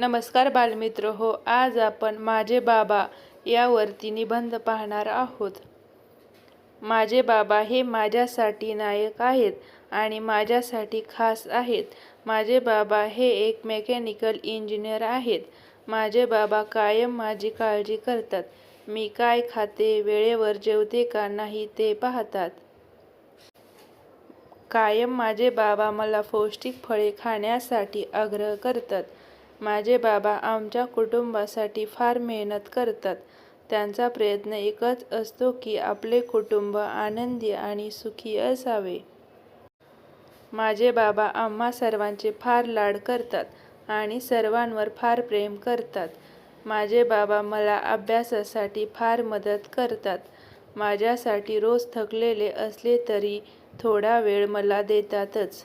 नमस्कार बालमित्र हो आज आपण माझे बाबा यावरती निबंध पाहणार आहोत. माझे बाबा हे माझ्यासाठी नायक आहेत आणि माझ्यासाठी खास आहेत. माझे बाबा हे एक मेकॅनिकल इंजिनियर आहेत. माझे बाबा कायम माझी काळजी करतात. मी काय खाते वेळेवर जेवते का नाही ते पाहतात. कायम माझे बाबा मला पौष्टिक फळे खाण्यासाठी आग्रह करतात. माझे बाबा आमच्या कुटुंबासाठी फार मेहनत करतात. त्यांचा प्रयत्न एकच असतो की आपले कुटुंब आनंदी आणि सुखी असावे. माझे बाबा आम्हा सर्वांचे फार लाड करतात आणि सर्वांवर फार प्रेम करतात. माझे बाबा मला अभ्यासासाठी फार मदत करतात. माझ्यासाठी रोज थकलेले असले तरी थोडा वेळ मला देतातच.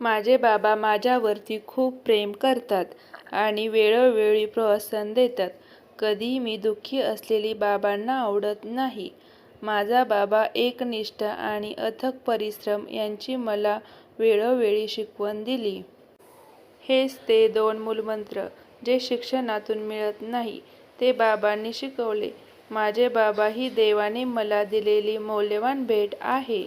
माझे बाबा माझ्यावरती खूप प्रेम करतात आणि वेळोवेळी प्रोत्साहन देतात. कधी मी दुःखी असलेली बाबांना आवडत नाही. माझा बाबा एकनिष्ठ आणि अथक परिश्रम यांची मला वेळोवेळी शिकवण दिली. हेच ते दोन मूलमंत्र जे शिक्षणातून मिळत नाही ते बाबांनी शिकवले. माझे बाबा ही देवाने मला दिलेली मौल्यवान भेट आहे.